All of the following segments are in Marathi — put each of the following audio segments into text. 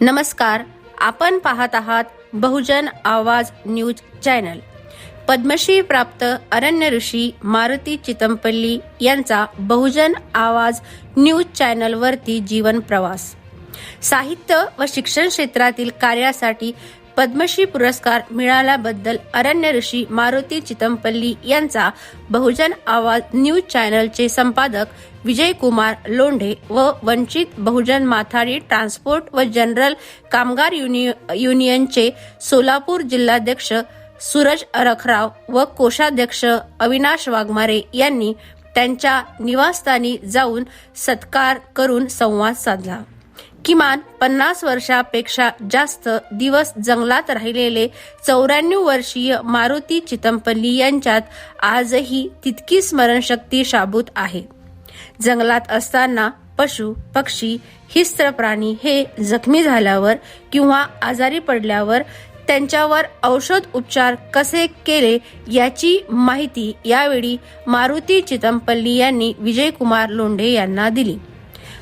नमस्कार आपण पाहत आहात बहुजन आवाज न्यूज चॅनल. पद्मश्री प्राप्त अरण्य ऋषी मारुती चितमपल्ली यांचा बहुजन आवाज न्यूज चॅनलवरती जीवन प्रवास. साहित्य व शिक्षण क्षेत्रातील कार्यासाठी पद्मश्री पुरस्कार मिळाल्याबद्दल अरण्य ऋषी मारुती चितमपल्ली यांचा बहुजन आवाज न्यूज चॅनलचे संपादक विजय कुमार लोंढे व वंचित बहुजन माथाडी ट्रान्सपोर्ट व जनरल कामगार युनि युनियनचे सोलापूर जिल्हाध्यक्ष सूरज अरखराव व कोषाध्यक्ष अविनाश वाघमारे यांनी त्यांच्या निवासस्थानी जाऊन सत्कार करून संवाद साधला. किमान पन्नास वर्षापेक्षा जास्त दिवस जंगलात राहिलेले चौऱ्याण्णव वर्षीय मारुती चितमपल्ली यांच्यात आजही तितकी स्मरणशक्ती शाबूत आहे. जंगलात असताना पशु पक्षी हिस्त्र प्राणी हे जखमी झाल्यावर किंवा आजारी पडल्यावर त्यांच्यावर औषध उपचार कसे केले याची माहिती यावेळी मारुती चितमपल्ली यांनी विजयकुमार लोंढे यांना दिली.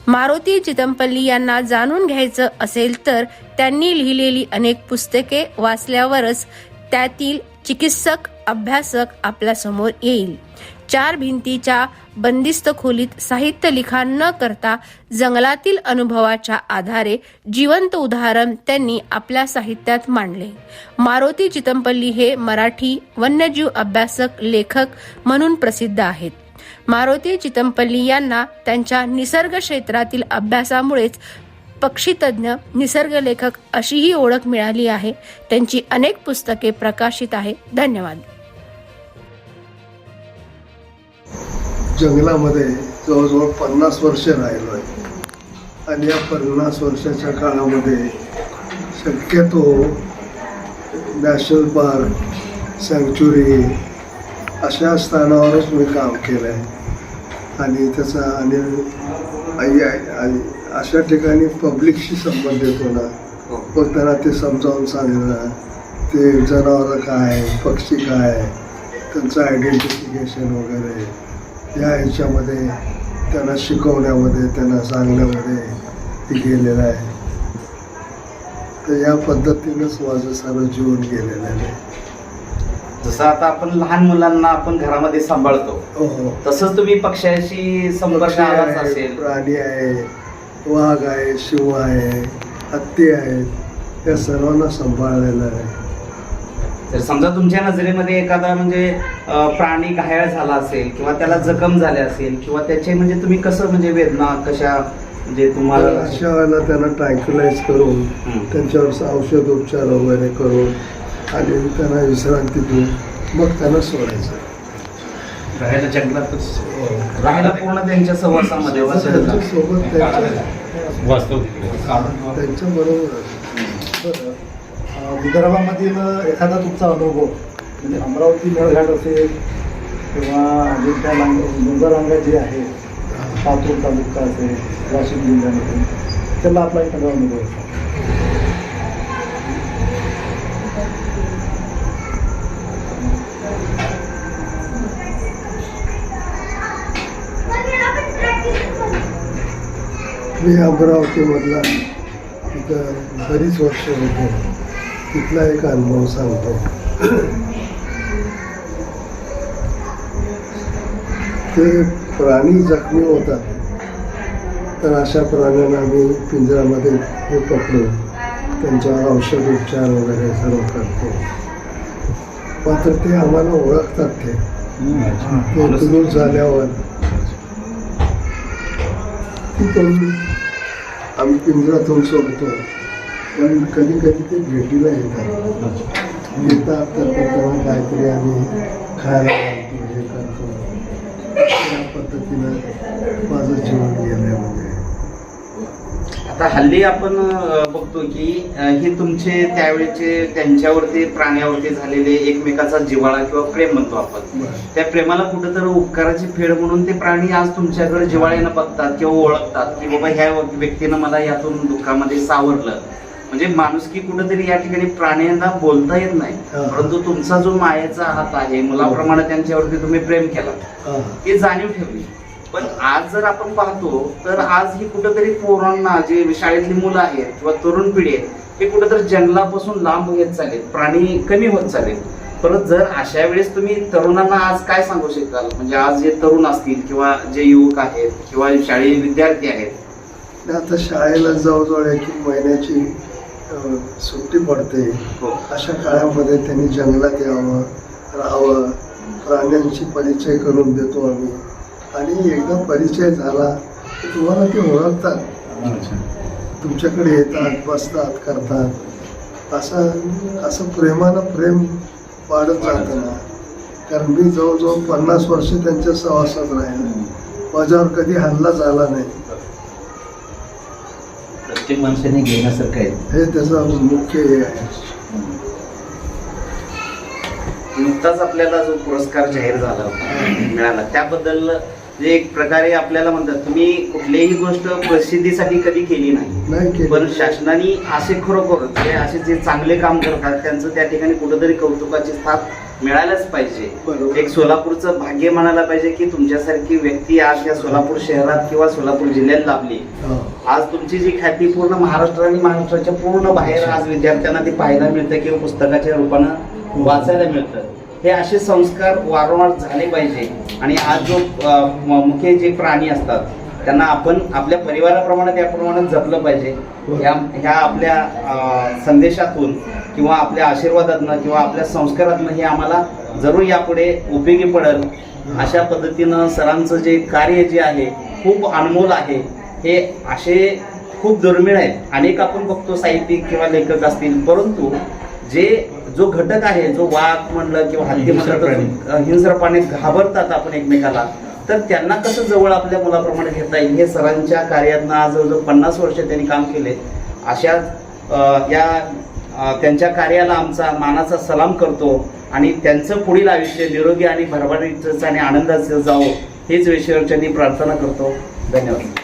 मारुती चितमपल्ली यांना जाणून घ्यायचं असेल तर त्यांनी लिहिलेली अनेक पुस्तके वाचल्यावरच त्यातील चिकित्सक अभ्यासक आपल्यासमोर येईल. चार भिंतीच्या बंदिस्त खोलीत साहित्य लिखाण न करता जंगलातील अनुभवाच्या आधारे जिवंत उदाहरण त्यांनी आपल्या साहित्यात मांडले. मारुती चितमपल्ली हे मराठी वन्यजीव अभ्यासक लेखक म्हणून प्रसिद्ध आहेत. मारुती चितमपल्ली यांना त्यांच्या निसर्ग क्षेत्रातील अभ्यासामुळेच पक्षीतज्ञ निसर्ग लेखक अशीही ओळख मिळाली आहे. त्यांची अनेक पुस्तके प्रकाशित आहे धन्यवाद. जंगलामध्ये जवळजवळ पन्नास वर्ष राहिलो आहे. आणि या पन्नास वर्षाच्या काळामध्ये शक्यतो नॅशनल पार्क सँक्च्युरी अशा स्थानावरच मी काम केलं आहे आणि त्याचा आणि आई- आई- आई- अशा ठिकाणी पब्लिकशी संबंध येतो ना मग त्यांना ते समजावून सांगणं ते जनावरं काय पक्षी काय त्यांचं आयडेंटिफिकेशन वगैरे या ह्याच्यामध्ये त्यांना शिकवण्यामध्ये त्यांना सांगण्यामध्ये ते गेलेलं आहे. तर या पद्धतीनंच माझं सारं जीवन गेलेलं आहे. जसं आता आपण लहान मुलांना आपण घरामध्ये सांभाळतो हो हो. तसंच तुम्ही पक्ष्याशी संपर्क आलाच असेल. प्राणी आहे वाघ आहे शिव आहे हत्ती आहेत या सर्वांना सांभाळलेलं आहे. तर समजा तुमच्या नजरेमध्ये एखादा म्हणजे प्राणी घायाळ झाला असेल किंवा त्याला जखम झाले असेल किंवा त्याचे म्हणजे तुम्ही कसं म्हणजे वेदना कशा म्हणजे तुम्हाला अशा वेळेला त्यांना ट्रँक्युलाइज करून. त्यांच्यावर औषध उपचार वगैरे करून आणि त्यांना विश्रांती देऊन मग त्यांना सोडायचं. राहायला जंगलातच राहायला पूर्ण त्यांच्या सहवासामध्ये वाचलं त्यांच्यासोबत त्यांच्या वास्तव. त्यांच्या बरोबर. अ, विदर्भामधील एखादा तुमचा अनुभव म्हणजे अमरावती मेळघाट असेल किंवा अजिंठा लांग डोंगररांगा जी आहे पातूर तालुका असेल वाशिम जिल्ह्यामध्ये त्याला आपला एखादा अनुभव मी अमरावतीमधला तिथं बरीच वर्ष होतो. तिथला एक अनुभव सांगतो. ते प्राणी जखमी होतात. तर अशा प्राण्यांना आम्ही पिंजऱ्यामध्ये हे पकडून त्यांच्यावर औषध उपचार वगैरे सर्व करतो. मात्र ते आम्हाला ओळखतात ते. झाल्यावर ती आम्ही पिंजऱ्यातून सोडतो. पण कधी कधी ते भेटीला येतात. येतात तर मग काहीतरी आम्ही खायला घालतो हे करतो. त्या पद्धतीनं माझं जीवन गेलं म्हणजे. आता हल्ली आपण बघतो की हे तुमचे त्यावेळेचे त्यांच्यावरती प्राण्यावरती झालेले एकमेकाचा जिव्हाळा किंवा प्रेम म्हणतो आपण. त्या प्रेमाला कुठेतरी उपकाराची फेड म्हणून ते प्राणी आज तुमच्याकडे जिव्हाळ्यानं बघतात किंवा ओळखतात की बाबा ह्या व्यक्तीनं मला यातून दुःखामध्ये सावरलं. म्हणजे माणुसकी कुठेतरी या ठिकाणी प्राण्यांना बोलता येत नाही. परंतु तुमचा जो मायेचा हात आहे मुलाप्रमाणे त्यांच्यावरती तुम्ही प्रेम केला ती जाणीव ठेवली. पण आज जर आपण पाहतो तर आज ही कुठंतरी पोरांना जे शाळेतली मुलं आहेत किंवा तरुण पिढी आहे हे कुठंतरी जंगलापासून लांब घेत चालेल प्राणी कमी होत चालेल परत जर अशा वेळेस तुम्ही तरुणांना आज काय सांगू शकाल? म्हणजे आज जे तरुण असतील किंवा जे युवक आहेत किंवा शाळेत विद्यार्थी आहेत? आता शाळेला जवळजवळ एक महिन्याची सुट्टी पडते. हो. अशा काळामध्ये त्यांनी जंगलात यावं राहावं. प्राण्यांची परिचय करून देतो आम्ही. आणि एकदा परिचय झाला तुम्हाला ते ओळखतात. तुमच्याकडे येतात बसतात करतात. असं असं प्रेमानं प्रेम वाढत जातं ना. कारण मी जवळजवळ पन्नास वर्ष त्यांच्या सहवासात राहिलो. माझ्यावर कधी हल्ला झाला नाही. प्रत्येक माणसाने घेण्यासारखं आहे. हे त्याचं मुख्य हे आहे. नुकताच आपल्याला जो पुरस्कार जाहीर झाला मिळाला त्याबद्दल जे एक प्रकारे आपल्याला म्हणतात तुम्ही कुठलीही गोष्ट प्रसिद्धीसाठी कधी केली नाही. पण शासनाने असे खरोखर जे असे जे चांगले काम करतात त्यांचं त्या ठिकाणी कुठेतरी कौतुकाची स्थाप मिळायलाच पाहिजे. एक सोलापूरचं भाग्य म्हणायला पाहिजे की तुमच्यासारखी व्यक्ती आज या सोलापूर शहरात किंवा सोलापूर जिल्ह्यात लाभली. हो. आज तुमची जी ख्याती पूर्ण महाराष्ट्र आणि महाराष्ट्राच्या पूर्ण बाहेर आज विद्यार्थ्यांना ते पाहायला मिळतं किंवा पुस्तकाच्या रूपानं वाचायला मिळतं. हे असे संस्कार वारंवार झाले पाहिजे. आणि आज जो म- मुख्य जे प्राणी असतात त्यांना आपण आपल्या परिवाराप्रमाणे त्याप्रमाणे जपलं पाहिजे. ह्या ह्या आपल्या संदेशातून किंवा आपल्या आशीर्वादातनं किंवा आपल्या संस्कारातनं हे आम्हाला जरूर यापुढे उपयोगी पडेल. अशा पद्धतीनं सरांचं जे कार्य जे आहे खूप अनमोल आहे. हे असे खूप दुर्मिळ आहेत. अनेक आपण बघतो साहित्यिक किंवा लेखक असतील परंतु जे जो घटक आहे जो वाघ म्हणलं किंवा हत्ती म्हणलं प्राणी. तर हिंस्र प्राणी घाबरतात आपण एकमेकाला. तर त्यांना कसं जवळ आपल्या मुलाप्रमाणे घेता येईल? हे सरांच्या कार्यातनं आज जवळजवळ पन्नास वर्ष त्यांनी काम केले. अशा या त्यांच्या कार्याला आमचा मानाचा सलाम करतो आणि त्यांचं पुढील आयुष्य निरोगी आणि भरभराटीचं आणि आनंदाचं जावं हेच ईश्वरच्यांनी प्रार्थना करतो. धन्यवाद.